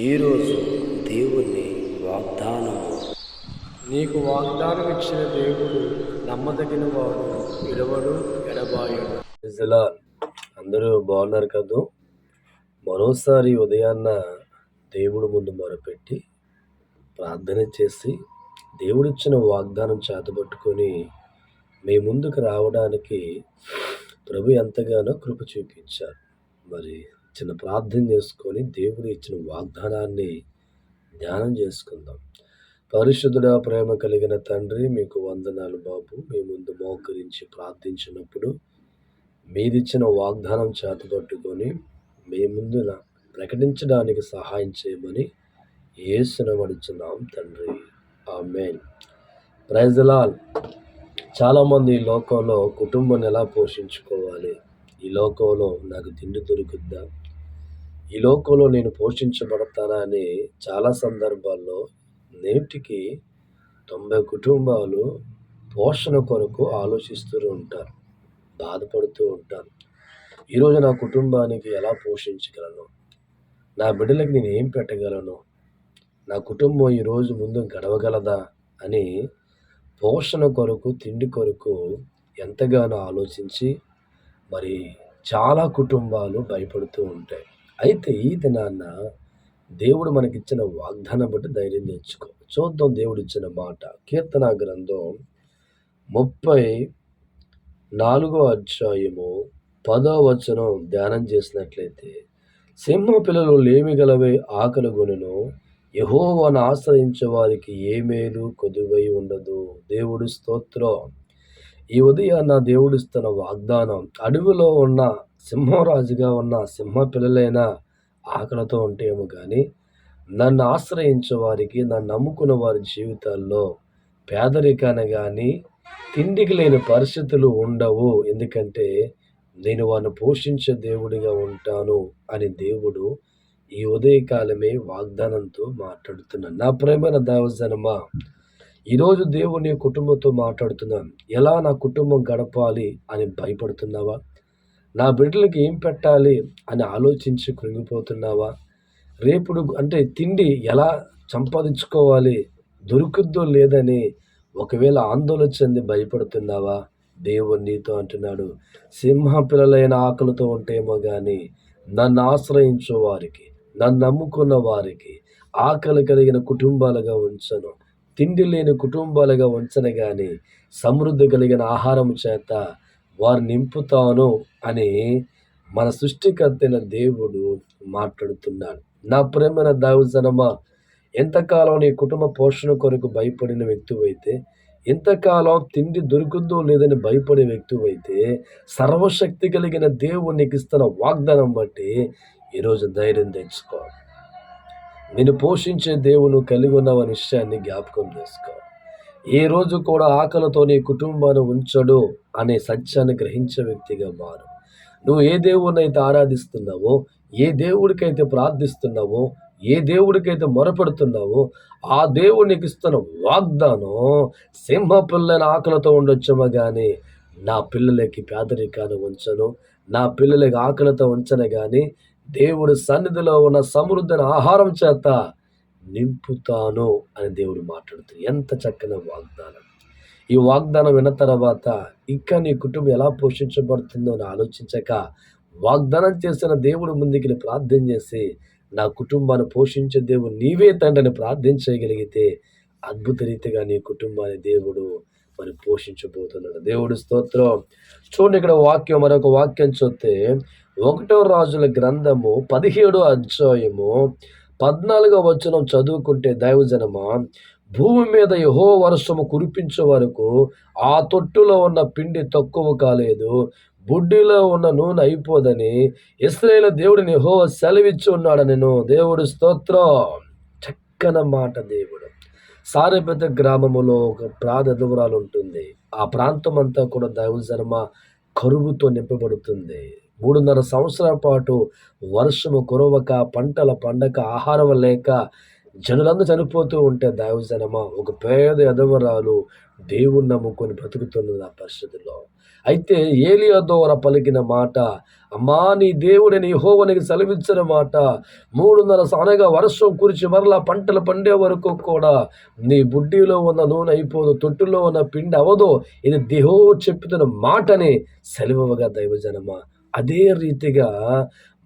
ఈరోజు దేవుని వాగ్దానము. నీకు వాగ్దానం ఇచ్చిన దేవుడు నమ్మదగిన వాడు విడవడు ఎడబాయడు. అందరూ బాగున్నారు కదూ? మరోసారి ఉదయాన్న దేవుడు ముందు మొరపెట్టి ప్రార్థన చేసి దేవుడిచ్చిన వాగ్దానం చేతబట్టుకొని మీ ముందుకు రావడానికి ప్రభు ఎంతగానో కృప చూపించారు. మరి చిన్న ప్రార్థన చేసుకొని దేవుడు ఇచ్చిన వాగ్దానాన్ని ధ్యానం చేసుకుందాం. పరిశుద్ధుడ ప్రేమ కలిగిన తండ్రి మీకు వందనాలు బాబు. మీ ముందు మోకరించి ప్రార్థించినప్పుడు మీరిచ్చిన వాగ్దానం చేతపట్టుకొని మీ ముందున ప్రకటించడానికి సహాయం చేయమని ఏసునమడుచున్నాం తండ్రి. ఆ మెయిన్ ప్రైజలాల్ చాలామంది ఈ లోకంలో కుటుంబాన్ని ఎలా పోషించుకోవాలి? ఈ లోకంలో నాకు తిండి దొరుకుద్దా? ఈ లోకంలో నేను పోషించబడతానా అని చాలా సందర్భాల్లో నేటికి తొంభై కుటుంబాలు పోషణ కొరకు ఆలోచిస్తూ ఉంటారు బాధపడుతూ ఉంటారు. ఈరోజు నా కుటుంబానికి ఎలా పోషించగలను? నా బిడ్డలకు నేను ఏం పెట్టగలను? నా కుటుంబం ఈరోజు ముందు గడవగలదా అని పోషణ కొరకు తిండి కొరకు ఎంతగానో ఆలోచించి మరి చాలా కుటుంబాలు భయపడుతూ ఉంటాయి. అయితే ఈ దినాన్న దేవుడు మనకిచ్చిన వాగ్దానం బట్టి ధైర్యం తెచ్చుకో. చూద్దాం దేవుడు ఇచ్చిన మాట. కీర్తన గ్రంథం ముప్పై నాలుగో అధ్యాయము పదో వచనం ధ్యానం చేసినట్లయితే సింహ పిల్లలు లేమిగలవే ఆకలి గొనును యహోవాను ఆశ్రయించే వారికి ఏ మేలు కొదువై ఉండదు. దేవుడి స్తోత్రం. ఈ ఉదయాన్న దేవుడిస్తున్న వాగ్దానం అడవిలో ఉన్న సింహరాజుగా ఉన్న సింహ పిల్లలైన ఆకలితో ఉంటేమో కానీ నన్ను ఆశ్రయించే వారికి నన్ను నమ్ముకున్న వారి జీవితాల్లో పేదరికాన్ని కానీ తిండికి లేని పరిస్థితులు ఉండవు. ఎందుకంటే నేను వారిని పోషించే దేవుడిగా ఉంటాను అని దేవుడు ఈ ఉదయకాలమే వాగ్దానంతో మాట్లాడుతున్నాను నా ప్రేమైన దేవజనమా ఈరోజు దేవుని కుటుంబంతో మాట్లాడుతున్నాను ఎలా నా కుటుంబం గడపాలి అని భయపడుతున్నావా? నా బిడ్డలకు ఏం పెట్టాలి అని ఆలోచించి కృంగిపోతున్నావా? రేపుడు అంటే తిండి ఎలా సంపాదించుకోవాలి? దొరుకుద్దో లేదని ఒకవేళ ఆందోళన చెంది భయపడుతున్నావా? దేవుడు నీతో అంటున్నాడు సింహ పిల్లలైన ఆకలితో ఉంటేమో కానీ నన్ను ఆశ్రయించే వారికి నన్ను నమ్ముకున్న వారికి ఆకలి కలిగిన కుటుంబాలుగా ఉంచను. తిండి లేని కుటుంబాలుగా ఉంచను కానీ సమృద్ధి కలిగిన ఆహారం చేత వారు నింపుతాను అని మన సృష్టికర్తైన దేవుడు మాట్లాడుతున్నాడు. నా ప్రేమైన దావుజనమా ఎంతకాలం నీ కుటుంబ పోషణ కొరకు భయపడిన వ్యక్తివైతే ఎంతకాలం తిండి దొరుకుద్దో లేదని భయపడే వ్యక్తివైతే సర్వశక్తి కలిగిన దేవుడు నీకు ఇస్తున్న వాగ్దానం బట్టి ఈరోజు ధైర్యం తెచ్చుకో. నేను పోషించే దేవును కలిగి ఉన్న విషయాన్ని జ్ఞాపకం చేసుకో. ఏ రోజు కూడా ఆకలితో నీ కుటుంబాన్ని ఉంచడు అనే సత్యాన్ని గ్రహించే వ్యక్తిగా మారు. నువ్వు ఏ దేవుడినైతే ఆరాధిస్తున్నావో ఏ దేవుడికైతే ప్రార్థిస్తున్నావో ఏ దేవుడికైతే మొరపెడుతున్నావో ఆ దేవుడు నీకు ఇస్తున్న వాగ్దానం సింహ పిల్లల ఆకలితో ఉండొచ్చేమో కానీ నా పిల్లలకి పేదరికాన్ని ఉంచను నా పిల్లలకి ఆకలితో ఉంచను కానీ దేవుడి సన్నిధిలో ఉన్న సమృద్ధిని ఆహారం చేత నింపుతాను అని దేవుడు మాట్లాడుతుంది ఎంత చక్కని వాగ్దానం. ఈ వాగ్దానం విన్న తర్వాత ఇంకా నీ కుటుంబం ఎలా పోషించబడుతుందో అని ఆలోచించక వాగ్దానం చేసిన దేవుడు ముందుకి ప్రార్థన చేసి నా కుటుంబాన్ని పోషించే దేవుడు నీవే తండ్రిని ప్రార్థన చేయగలిగితే అద్భుత రీతిగా నీ కుటుంబాన్ని దేవుడు మరి పోషించబోతున్నాడు. దేవుడు స్తోత్రం. చూడండి ఇక్కడ వాక్యం మరొక వాక్యం చూస్తే ఒకటో రాజుల గ్రంథము పదిహేడో అధ్యాయము పద్నాలుగో వచనం చదువుకుంటే దైవజనమా? భూమి మీద యహో వర్షము కురిపించే వరకు ఆ తొట్టులో ఉన్న పిండి తక్కువ కాలేదు బుడ్డిలో ఉన్న నూనె అయిపోదని ఇస్రాయేల్ దేవుడిని యహో సెలవిచ్చి ఉన్నాడు నేను దేవుడు స్తోత్రం. చక్కన మాట దేవుడు. సారెపెద్ద గ్రామములో ఒక ప్రాధదువరాలు ఉంటుంది. ఆ ప్రాంతం అంతా కూడా దైవజనమ? కరువుతో నింపబడుతుంది. మూడున్నర సంవత్సరాల పాటు వర్షము కురవక పంటల పండక ఆహారం లేక జనులందరూ చనిపోతూ ఉంటే దైవజనమ? ఒక పేద ఎదవరాలు దేవుణ్ణి నమ్ముకొని బ్రతుకుతున్నది ఆ పరిస్థితిలో అయితే ఏలియా ద్వారా పలికిన మాట అమ్మా నీ దేవుడిని యహోవనికి సెలవిచ్చిన మాట మూడున్నర అనగా వర్షం కురిచి మరలా పంటలు పండే వరకు కూడా నీ బుడ్డిలో ఉన్న నూనె అయిపోదు తొట్టులో ఉన్న పిండి అవదో. ఇది దేహో చెప్పుతున్న మాటని సెలవుగా దైవజనమా? అదే రీతిగా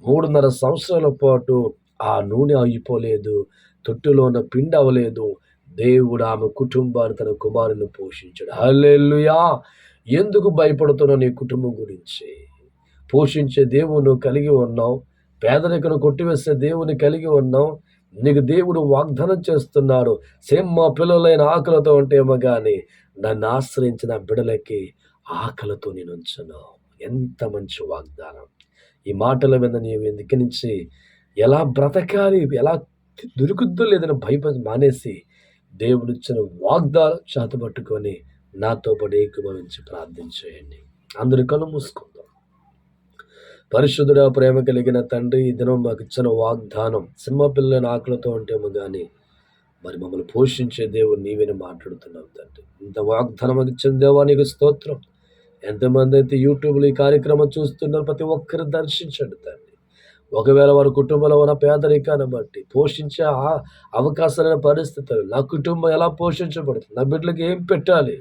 మూడున్నర సంవత్సరాల పాటు ఆ నూనె అయిపోలేదు తొట్టులో ఉన్న పిండి అవ్వలేదు. దేవుడు ఆమె కుటుంబాన్ని తన కుమారుని పోషించాడు. హల్లెల్లుయా ఎందుకు భయపడుతున్నావు నీ కుటుంబం గురించి? పోషించే దేవుని కలిగి ఉన్నావు. పేదరికను కొట్టివేసే దేవుని కలిగి ఉన్నావు. నీకు దేవుడు వాగ్దానం చేస్తున్నాడు. సేమ్ మా పిల్లలైన ఆకలితో ఉంటేమో కానీ నన్ను ఆశ్రయించిన బిడలకి ఆకలితో నేను ఉంచున్నావు ఎంత మంచి వాగ్దానం. ఈ మాటల మీద నీవు ఎందుకు నుంచి ఎలా బ్రతకాలి ఎలా దొరుకుద్దో లేదని భయపడి మానేసి దేవుడిచ్చిన వాగ్దానం చేతపట్టుకొని నాతో పాటు ఏకీభవించి ప్రార్థన చేయండి. కళ్ళు మూసుకుందాం. పరిశుద్ధుడ ప్రేమ కలిగిన తండ్రి ఈ దినం మాకు ఇచ్చిన వాగ్దానం సింహపిల్లని ఆకులతో ఉంటేమో కానీ మరి మమ్మల్ని పోషించే దేవుడు నీవేని మాట్లాడుతున్నావు తండ్రి. ఇంత వాగ్దానం మాకు ఇచ్చిన దేవా నీకు స్తోత్రం. ఎంతమంది అయితే యూట్యూబ్లో ఈ కార్యక్రమం చూస్తున్నారు ప్రతి ఒక్కరు దర్శించండి దాన్ని. ఒకవేళ వారి కుటుంబంలో ఉన్న పేదరికాన్ని బట్టి పోషించే ఆ అవకాశాలైన పరిస్థితులు నా కుటుంబం ఎలా పోషించబడుతుంది నా బిడ్డలకు ఏం పెట్టాలి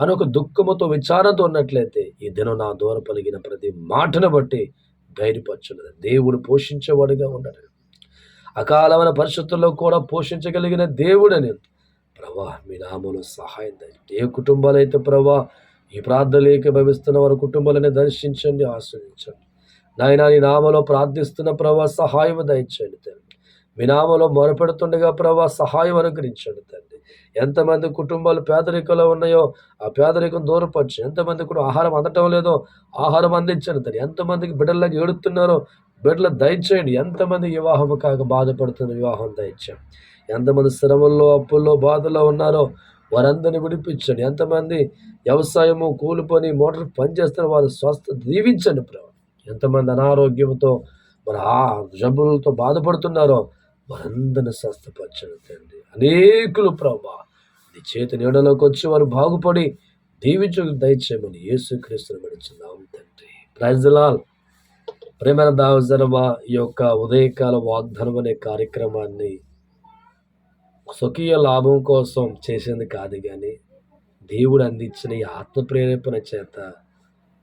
అని ఒక దుఃఖముతో విచారంతో ఉన్నట్లయితే ఈ దినం నా దూర పలిగిన ప్రతి మాటను బట్టి ధైర్యపరచున్నది దేవుడు పోషించేవాడుగా ఉన్నాడు అకాలమైన పరిస్థితుల్లో కూడా పోషించగలిగిన దేవుడని ప్రభా మీ నామలో సహాయం ఏ కుటుంబాలైతే ప్రభా ఈ ప్రార్థనలేక భవిస్తున్న వారి కుటుంబాలని దర్శించండి ఆశ్రయించండి. నాయన నీ నామలో ప్రార్థిస్తున్న ప్రభా సహాయం దయచండి తండ్రి. మీ నామలో మొరపెడుతుండగా ప్రభా సహాయం అనుగ్రహించండి తండ్రి. ఎంతమంది కుటుంబాలు పేదరికంలో ఉన్నాయో ఆ పేదరికం దూరపరచు. ఎంతమంది కూడా ఆహారం అందటం లేదో ఆహారం అందించండి తండ్రి. ఎంతమందికి బిడ్డలకు ఏడుతున్నారో బిడ్డలు దయచేయండి. ఎంతమంది వివాహం కాక బాధపడుతున్న వివాహం దయచేయండి. ఎంతమంది శ్రమల్లో అప్పుల్లో బాధల్లో ఉన్నారో వారందరినీ విడిపించండి. ఎంతమంది వ్యవసాయము కూలి పని మోటార్ పని వారు స్వస్థ దీవించండి ప్రభు. ఎంతమంది అనారోగ్యంతో మరి ఆ జబ్బులతో బాధపడుతున్నారో వారందరిని స్వస్థపరచండి తండ్రి. అనేకులు ప్రభా నీ చేతి నీడలోకి వచ్చి వారు బాగుపడి దీవించు దయచేయమని యేసుక్రీస్తుని మడిచున్నాం తండ్రి. ప్రైజ్లాల్ ప్రేమ దావజనమా ఈ యొక్క ఉదయకాల వాగ్దానం అనే కార్యక్రమాన్ని స్వకీయ లాభం కోసం చేసింది కాదు కానీ దేవుడు అందించిన ఈ ఆత్మప్రేరేపణ చేత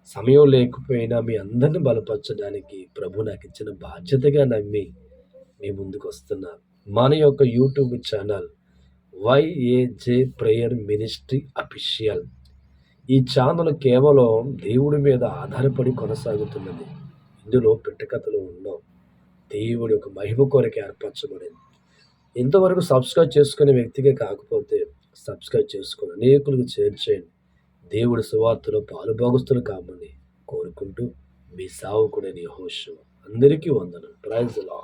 సమయం లేకపోయినా మీ అందరిని బలపరచడానికి ప్రభు నాకు ఇచ్చిన బాధ్యతగా నమ్మి మీ ముందుకు వస్తున్నాను మన యొక్క YouTube channel YAJ prayer ministry official. ఈ ఛానల్ కేవలం దేవుడి మీద ఆధారపడి కొనసాగుతున్నది. ఇందులో పిట్టకథలు ఉండవు. దేవుడి యొక్క మహిమ కొరకు ఏర్పరచబడింది. ఇంతవరకు సబ్స్క్రైబ్ చేసుకునే వ్యక్తిగా కాకపోతే సబ్స్క్రైబ్ చేసుకుని అనేకులకు చేర్చేయండి దేవుడి సువార్తలో పాలుభాగస్తులు కామని కోరుకుంటూ మీ సావుకుడని హోషం అందరికీ వందనం ప్రైజ్ లా